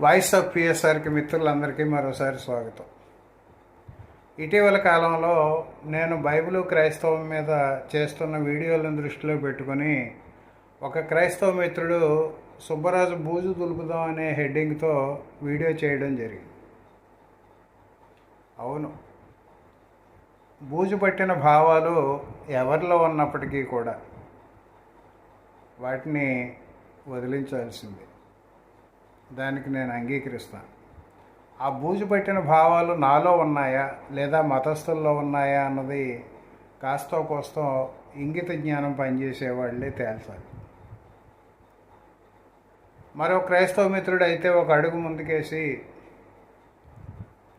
Voice of పిఎస్ఆర్కి మిత్రులందరికీ మరోసారి స్వాగతం. ఇటీవల కాలంలో నేను బైబిల్ క్రైస్తవం మీద చేస్తున్న వీడియోలను దృష్టిలో పెట్టుకొని ఒక క్రైస్తవ మిత్రుడు సుబ్బరాజు బూజు దులుపుదాం అనే హెడ్డింగ్తో వీడియో చేయడం జరిగింది. అవును. బూజు పట్టిన భావాలు ఎవరిలో ఉన్నప్పటికీ కూడా వాటిని వదిలించాల్సిందే. దానికి నేను అంగీకరిస్తాను. ఆ బూజు పట్టిన భావాలు నాలో ఉన్నాయా? లేదా మతస్థుల్లో ఉన్నాయా? అన్నది కాస్తో కోస్తో ఇంగిత జ్ఞానం పనిచేసే వాళ్ళే తేల్చాలి. మరో క్రైస్తవ మిత్రుడు అయితే ఒక అడుగు ముందుకేసి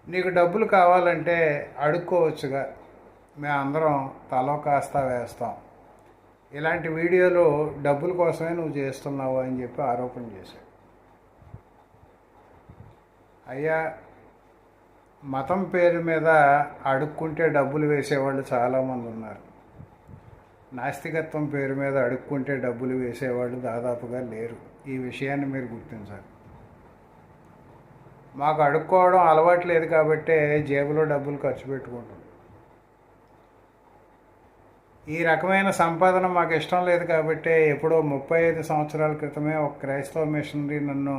నీకు డబ్బులు కావాలంటే అడుక్కోవచ్చుగా. మేమందరం తలో కాస్త వేస్తాం. ఇలాంటి వీడియోలు డబ్బుల కోసమే నువ్వు చేస్తున్నావు అని చెప్పి ఆరోపణ చేశాడు. అయ్యా మతం పేరు మీద అడుక్కుంటే డబ్బులు వేసేవాళ్ళు చాలామంది ఉన్నారు. నాస్తికత్వం పేరు మీద అడుక్కుంటే డబ్బులు వేసేవాళ్ళు దాదాపుగా లేరు. ఈ విషయాన్ని మీరు గుర్తించాలి. మాకు అడుక్కోవడం అలవాటు లేదు కాబట్టే జేబులో డబ్బులు ఖర్చు పెట్టుకుంటాం ఈ రకమైన సంపాదన మాకు ఇష్టం లేదు కాబట్టి ఎప్పుడో ముప్పై ఐదు సంవత్సరాల క్రితమే ఒక క్రైస్తవ మిషనరీ నన్ను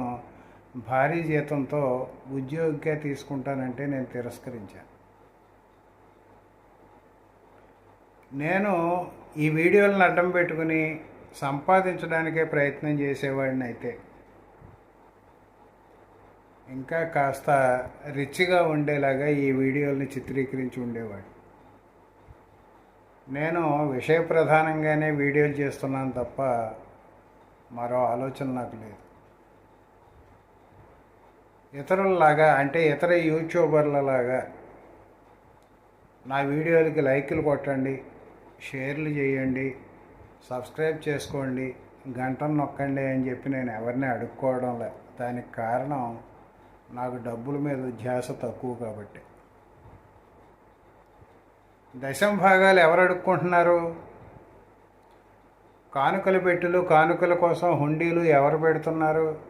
భారీ జీతంతో ఉద్యోగిగా తీసుకుంటానంటే నేను తిరస్కరించాను నేను ఈ వీడియోలను అడ్డం పెట్టుకుని సంపాదించడానికే ప్రయత్నం చేసేవాడిని అయితే. ఇంకా కాస్త రిచ్గా ఉండేలాగా ఈ వీడియోల్ని చిత్రీకరించి ఉండేవాడిని. నేను విషయ ప్రధానంగానే వీడియోలు చేస్తున్నాను తప్ప మరో ఆలోచన నాకు లేదు. ఇతరులలాగా అంటే ఇతర యూట్యూబర్లలాగా నా వీడియోలకి లైకులు కొట్టండి షేర్లు చేయండి సబ్స్క్రైబ్ చేసుకోండి గంటను నొక్కండి అని చెప్పి నేను ఎవరిని అడుక్కోవడం లే. దానికి కారణం నాకు డబ్బుల మీద ధ్యాస తక్కువ కాబట్టి. దశం భాగాలు ఎవరు అడుక్కుంటున్నారు? కానుకల పెట్టులు కానుకల కోసం హుండీలు ఎవరు పెడుతున్నారు?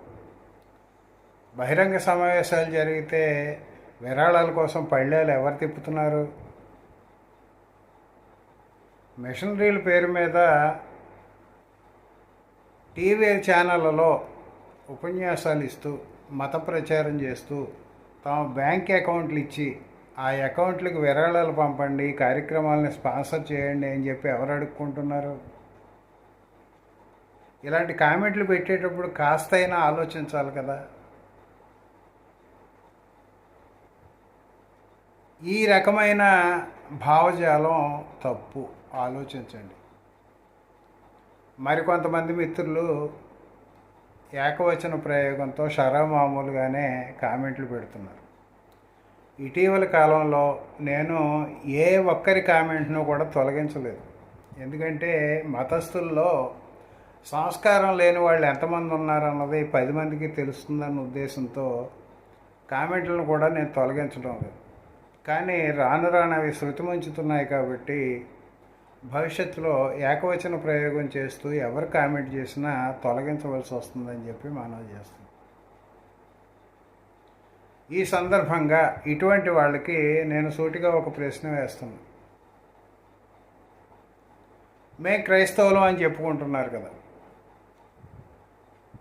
బహిరంగ సమావేశాలు జరిగితే విరాళాల కోసం పళ్ళేలు ఎవరు తిప్పుతున్నారు? మిషనరీల పేరు మీద టీవీ ఛానళ్ళలో ఉపన్యాసాలు ఇస్తూ మత ప్రచారం చేస్తూ తమ బ్యాంక్ అకౌంట్లు ఇచ్చి ఆ అకౌంట్లకు విరాళాలు పంపండి కార్యక్రమాలను స్పాన్సర్ చేయండి అని చెప్పి ఎవరు అడుక్కుంటున్నారు? ఇలాంటి కామెంట్లు పెట్టేటప్పుడు కాస్తైనా ఆలోచించాలి కదా. ఈ రకమైన భావజాలం తప్పు. ఆలోచించండి. మరికొంతమంది మిత్రులు ఏకవచన ప్రయోగంతో మామూలుగానే కామెంట్లు పెడుతున్నారు. ఇటీవల కాలంలో నేను ఏ ఒక్కరి కామెంట్ను కూడా తొలగించలేదు. ఎందుకంటే మతస్థుల్లో సంస్కారం లేని వాళ్ళు ఎంతమంది ఉన్నారన్నది పది మందికి తెలుస్తుందన్న ఉద్దేశంతో కామెంట్లను కూడా నేను తొలగించడం లేదు. కానీ రాను రాను అవి శృతిమంచుతున్నాయి కాబట్టి భవిష్యత్తులో ఏకవచన ప్రయోగం చేస్తూ ఎవరు కామెంట్ చేసినా తొలగించవలసి వస్తుందని చెప్పి మనం చేస్తాం ఈ సందర్భంగా ఇటువంటి వాళ్ళకి నేను సూటిగా ఒక ప్రశ్న వేస్తున్నాను మే క్రైస్తవులం అని చెప్పుకుంటున్నారు కదా.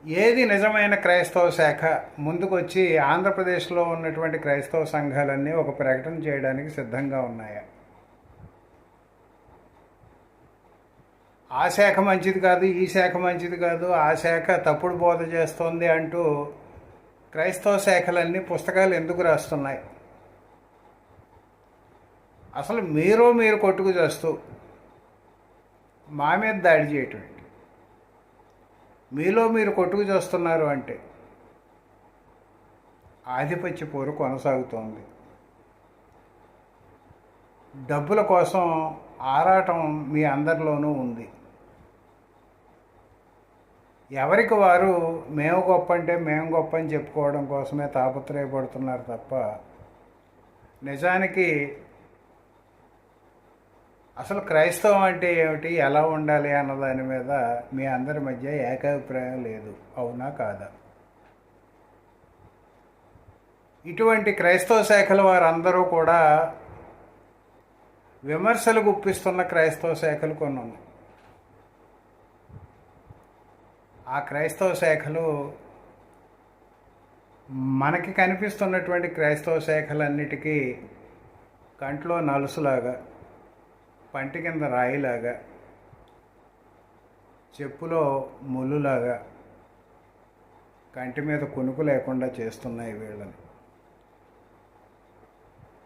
ఏది నిజమైన క్రైస్తవ శాఖ ముందుకొచ్చి ఆంధ్రప్రదేశ్లో ఉన్నటువంటి క్రైస్తవ సంఘాలన్నీ ఒక ప్రకటన చేయడానికి సిద్ధంగా ఉన్నాయా? ఆ శాఖ మంచిది కాదు ఈ శాఖ మంచిది కాదు ఆ శాఖ తప్పుడు బోధ చేస్తోంది అంటూ క్రైస్తవ శాఖలన్నీ పుస్తకాలు ఎందుకు రాస్తున్నాయి? అసలు మీరు మీరు కొట్టుకు చేస్తూ మా మీద దాడి చేయటం మీలో మీరు కొట్టుకు చేస్తున్నారు అంటే ఆధిపత్య పోరు కొనసాగుతోంది. డబ్బుల కోసం ఆరాటం మీ అందరిలోనూ ఉంది. ఎవరికి వారు మేము గొప్ప అంటే మేము గొప్ప అని చెప్పుకోవడం కోసమే తాపత్రయపడుతున్నారు తప్ప నిజానికి అసలు క్రైస్తవం అంటే ఏమిటి ఎలా ఉండాలి అన్న దాని మీద మీ అందరి మధ్య ఏకాభిప్రాయం లేదు అవునా కాదా? ఇటువంటి క్రైస్తవ శాఖల వారందరూ కూడా విమర్శలు గుప్పిస్తున్న క్రైస్తవ శాఖలు కొన్ని ఉన్నాయి. ఆ క్రైస్తవ శాఖలు మనకి కనిపిస్తున్నటువంటి క్రైస్తవ శాఖలన్నిటికీ కంట్లో నలుసులాగా పంటి కింద రాయిలాగా చెప్పులో ముళ్ళులాగా కంటి మీద కునుకు లేకుండా చేస్తున్నాయి వీళ్ళని.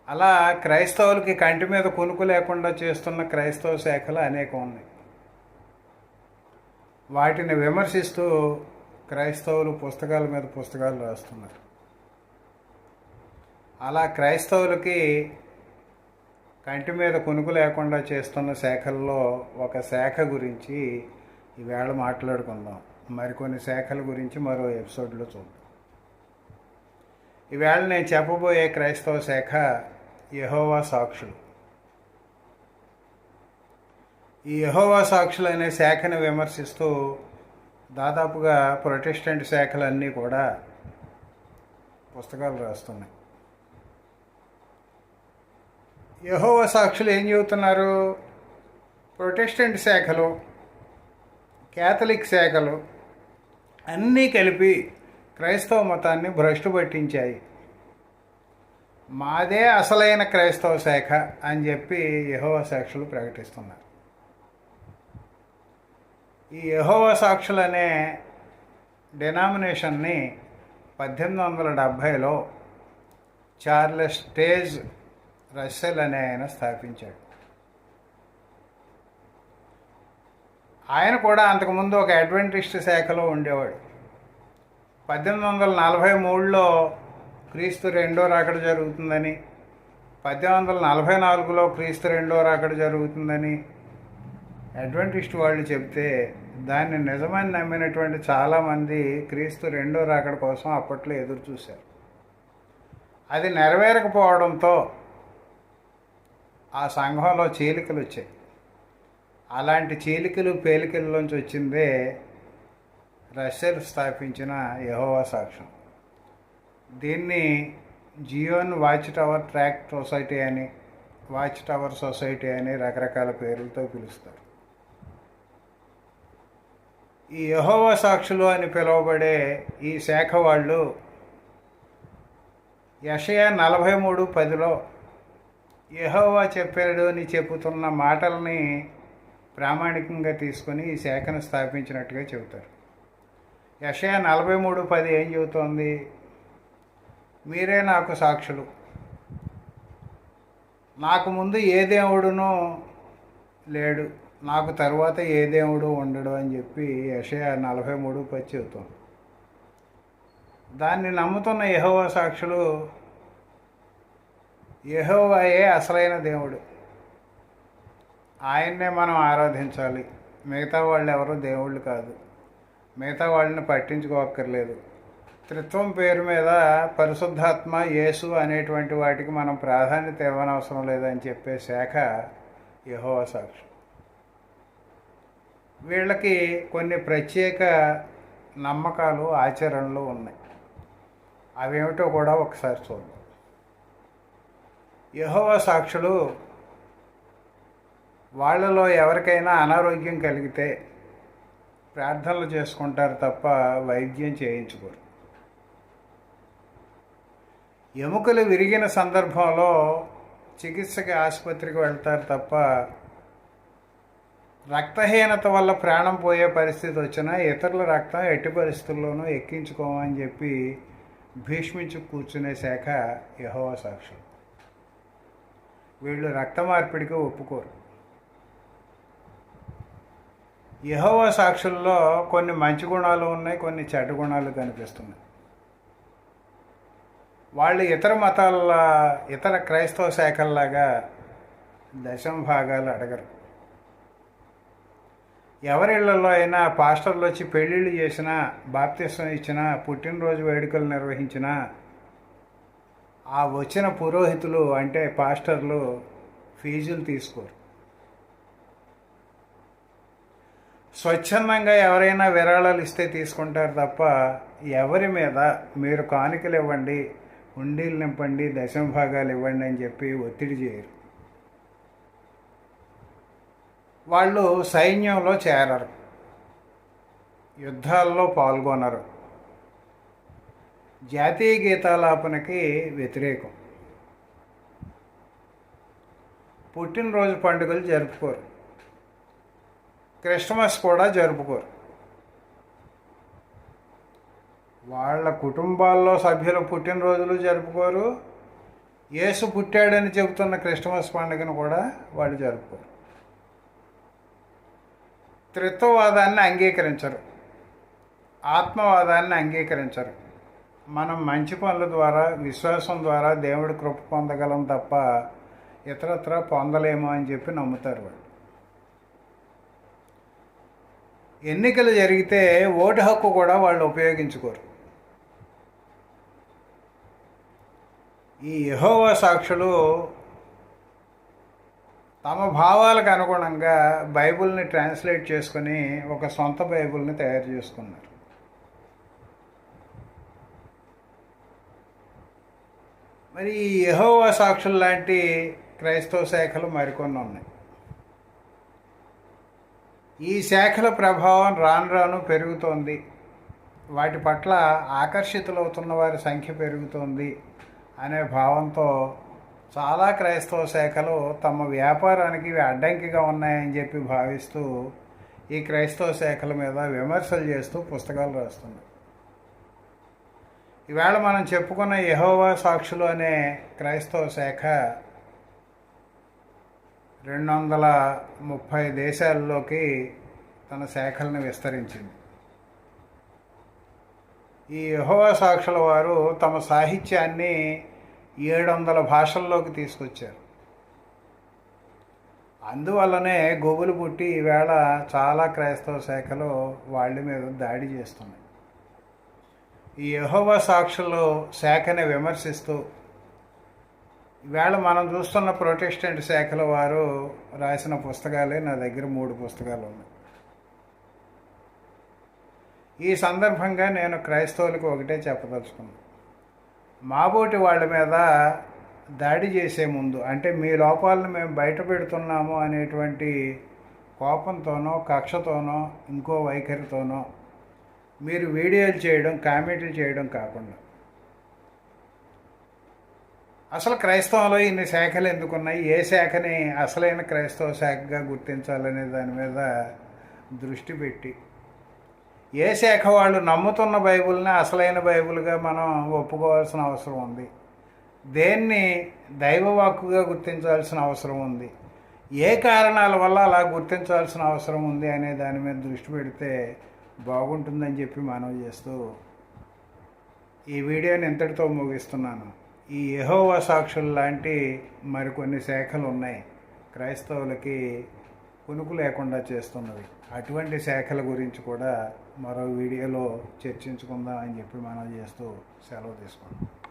అలా క్రైస్తవులకి కంటి మీద కునుకు లేకుండా చేస్తున్న క్రైస్తవ శాఖలు అనేకం ఉన్నాయి. వాటిని విమర్శిస్తూ క్రైస్తవులు పుస్తకాల మీద పుస్తకాలు రాస్తున్నారు. అలా క్రైస్తవులకి కంటి మీద కునుకు లేకుండా చేస్తున్న శాఖల్లో ఒక శాఖ గురించి ఈవేళ మాట్లాడుకుందాం. మరికొన్ని శాఖల గురించి మరో ఎపిసోడ్లో చూద్దాం. ఈవేళ నేను చెప్పబోయే క్రైస్తవ శాఖ యహోవా సాక్షులు. ఈ యహోవా సాక్షులు అనే శాఖను విమర్శిస్తూ దాదాపుగా ప్రొటెస్టెంట్ శాఖలన్నీ కూడా పుస్తకాలు రాస్తున్నాయి. యహోవ సాక్షులు ఏం చెబుతున్నారు? ప్రొటెస్టెంట్ శాఖలు క్యాథలిక్ శాఖలు అన్నీ కలిపి క్రైస్తవ మతాన్ని భ్రష్టు పట్టించాయి. మాదే అసలైన క్రైస్తవ శాఖ అని చెప్పి యహోవ సాక్షులు ప్రకటిస్తున్నారు. ఈ యహోవ సాక్షులు అనే డెనామినేషన్ని పద్దెనిమిది వందల డెబ్భైలో చార్లెస్ స్టేజ్ రస్సెల్ అనే ఆయన స్థాపించాడు. ఆయన కూడా అంతకుముందు ఒక అడ్వెంటిస్ట్ శాఖలో ఉండేవాడు. పద్దెనిమిది వందల నలభై మూడులో క్రీస్తు రెండో రాకడ జరుగుతుందని పద్దెనిమిది వందల నలభై నాలుగులో క్రీస్తు రెండో రాకడ జరుగుతుందని అడ్వెంటిస్ట్ వాళ్ళు చెప్తే దాన్ని నిజమని నమ్మినటువంటి చాలామంది క్రీస్తు రెండో రాకడ కోసం అప్పట్లో ఎదురు చూశారు అది నెరవేరకపోవడంతో ఆ సంఘంలో చీలికలు వచ్చాయి. అలాంటి చీలికలు పేలికల్లోంచి వచ్చిందే రష్యలు స్థాపించిన యహోవా సాక్ష్యం. దీన్ని Zion watch tower track society అని వాచ్ టవర్ సొసైటీ అని రకరకాల పేర్లతో పిలుస్తారు. ఈ యహోవా సాక్షులు అని పిలువబడే ఈ శాఖ వాళ్ళు యషయా నలభై మూడు పదిలో యహోవా చెప్పాడు అని చెబుతున్న మాటల్ని ప్రామాణికంగా తీసుకొని ఈ శాఖను స్థాపించినట్టుగా చెబుతారు. యషయా నలభై మూడు పది ఏం చెబుతోంది? మీరే నాకు సాక్షులు. నాకు ముందు ఏ దేవుడునో లేడు. నాకు తర్వాత ఏ దేవుడు ఉండడు అని చెప్పి యషయా నలభై మూడు పది చెబుతాం దాన్ని నమ్ముతున్న యహోవా సాక్షులు యహోవాయే అసలైన దేవుడు. ఆయన్నే మనం ఆరాధించాలి. మిగతా వాళ్ళు ఎవరు దేవుళ్ళు కాదు. మిగతా వాళ్ళని పట్టించుకోక్కర్లేదు. త్రిత్వం పేరు మీద పరిశుద్ధాత్మ యేసు అనేటువంటి వాటికి మనం ప్రాధాన్యత ఇవ్వనవసరం లేదని చెప్పే శాఖ యహోవ సాక్షి. వీళ్ళకి కొన్ని ప్రత్యేక నమ్మకాలు ఆచరణలు ఉన్నాయి. అవేమిటో కూడా ఒకసారి చూద్దాం. యహోవ సాక్షులు వాళ్ళలో ఎవరికైనా అనారోగ్యం కలిగితే ప్రార్థనలు చేసుకుంటారు తప్ప వైద్యం చేయించుకోరు. ఎముకలు విరిగిన సందర్భంలో చికిత్సకి ఆసుపత్రికి వెళ్తారు తప్ప రక్తహీనత వల్ల ప్రాణం పోయే పరిస్థితి వచ్చినా ఇతరుల రక్తం ఎట్టి పరిస్థితుల్లోనూ ఎక్కించుకోమని చెప్పి భీష్మించి కూర్చునే శాఖ యహోవ సాక్షులు. వీళ్ళు రక్త మార్పిడికి ఒప్పుకోరు. యహోవ సాక్షుల్లో కొన్ని మంచి గుణాలు ఉన్నాయి కొన్ని చెడ్డ గుణాలు కనిపిస్తున్నాయి. వాళ్ళు ఇతర మతాల ఇతర క్రైస్తవ శాఖల్లాగా దశం భాగాలు అడగరు. ఎవరిళ్ళలో అయినా పాస్టర్లు వచ్చి పెళ్ళిళ్ళు చేసినా బాప్తిష్టం ఇచ్చినా పుట్టినరోజు వేడుకలు నిర్వహించినా ఆ వచ్చిన పురోహితులు అంటే పాస్టర్లు ఫీజులు తీసుకోరు. స్వచ్ఛందంగా ఎవరైనా విరాళాలు ఇస్తే తీసుకుంటారు తప్ప ఎవరి మీద మీరు కానుకలు ఇవ్వండి ఉండీలు నింపండి దశంభాగాలు ఇవ్వండి అని చెప్పి ఒత్తిడి చేయరు. వాళ్ళు సైన్యంలో చేరరు. యుద్ధాల్లో పాల్గొనరు. జాతీయ గీతాలాపనకి వ్యతిరేకం. పుట్టినరోజు పండుగలు జరుపుకోరు. క్రిస్మస్ కూడా జరుపుకోరు. వాళ్ళ కుటుంబాల్లో సభ్యుల పుట్టినరోజులు జరుపుకోరు. యేసు పుట్టాడని చెబుతున్న క్రిస్మస్ పండుగను కూడా వాళ్ళు జరుపుకోరు. త్రిత్వవాదాన్ని అంగీకరించరు. ఆత్మవాదాన్ని అంగీకరించరు. మనం మంచి పనుల ద్వారా విశ్వాసం ద్వారా దేవుడి కృప పొందగలం తప్ప ఇతరత్ర పొందలేము అని చెప్పి నమ్ముతారు వాళ్ళు. ఎన్నికలు జరిగితే ఓటు హక్కు కూడా వాళ్ళు ఉపయోగించుకోరు. ఈ యహోవా సాక్షులు తమ భావాలకు అనుగుణంగా బైబిల్ని ట్రాన్స్లేట్ చేసుకొని ఒక సొంత బైబిల్ని తయారు చేసుకున్నారు. మరి ఈ యహోవా సాక్షులు లాంటి క్రైస్తవ శాఖలు మరికొన్ని ఉన్నాయి. ఈ శాఖల ప్రభావం రాను రాను పెరుగుతోంది. వాటి పట్ల ఆకర్షితులవుతున్న వారి సంఖ్య పెరుగుతోంది అనే భావంతో చాలా క్రైస్తవ శాఖలు తమ వ్యాపారానికి ఇవి అడ్డంకిగా ఉన్నాయని చెప్పి భావిస్తూ ఈ క్రైస్తవ శాఖల మీద విమర్శలు చేస్తూ పుస్తకాలు రాస్తున్నారు ఈవేళ మనం చెప్పుకున్న యహోవా సాక్షులు అనే క్రైస్తవ శాఖ రెండు వందల ముప్పై దేశాల్లోకి తన శాఖలను విస్తరించింది. ఈ యహోవా సాక్షుల వారు తమ సాహిత్యాన్ని ఏడు వందల భాషల్లోకి తీసుకొచ్చారు. అందువల్లనే గోగులు పుట్టి ఈవేళ చాలా క్రైస్తవ శాఖలు వాళ్ళ మీద దాడి చేస్తున్నాయి. ఈ యహోవా సాక్షులు శాఖని విమర్శిస్తూ ఈవేళ మనం చూస్తున్న ప్రొటెస్టెంట్ శాఖల వారు రాసిన పుస్తకాలే నా దగ్గర మూడు పుస్తకాలు ఉన్నాయి. ఈ సందర్భంగా నేను క్రైస్తవులకు ఒకటే చెప్పదలుచుకున్నాను మాబోటి వాళ్ళ మీద దాడి చేసే ముందు అంటే మీ లోపాలను మేము బయట పెడుతున్నాము అనేటువంటి కోపంతోనో కక్షతోనో ఇంకో వైఖరితోనో మీరు వీడియోలు చేయడం కామెంట్లు చేయడం కాకుండా. అసలు క్రైస్తవంలో ఇన్ని శాఖలు ఎందుకున్నాయి? ఏ శాఖని అసలైన క్రైస్తవ శాఖగా గుర్తించాలనే దాని మీద దృష్టి పెట్టి. ఏ శాఖ వాళ్ళు నమ్ముతున్న బైబుల్ని అసలైన బైబిల్గా మనం ఒప్పుకోవాల్సిన అవసరం ఉంది. దేన్ని దైవవాక్కుగా గుర్తించాల్సిన అవసరం ఉంది. ఏ కారణాల వల్ల అలా గుర్తించాల్సిన అవసరం ఉంది అనే దాని మీద దృష్టి పెడితే బాగుంటుందని చెప్పి మనవి చేస్తూ ఈ వీడియోని ఇంతటితో ముగిస్తున్నాను. ఈ యహోవా సాక్షులు లాంటి మరికొన్ని శాఖలు ఉన్నాయి. క్రైస్తవులకి కొనుకు లేకుండా చేస్తున్నవి. అటువంటి శాఖల గురించి కూడా మరో వీడియోలో చర్చించుకుందాం అని చెప్పి మనం చేస్తూ సెలవు తీసుకుంటాం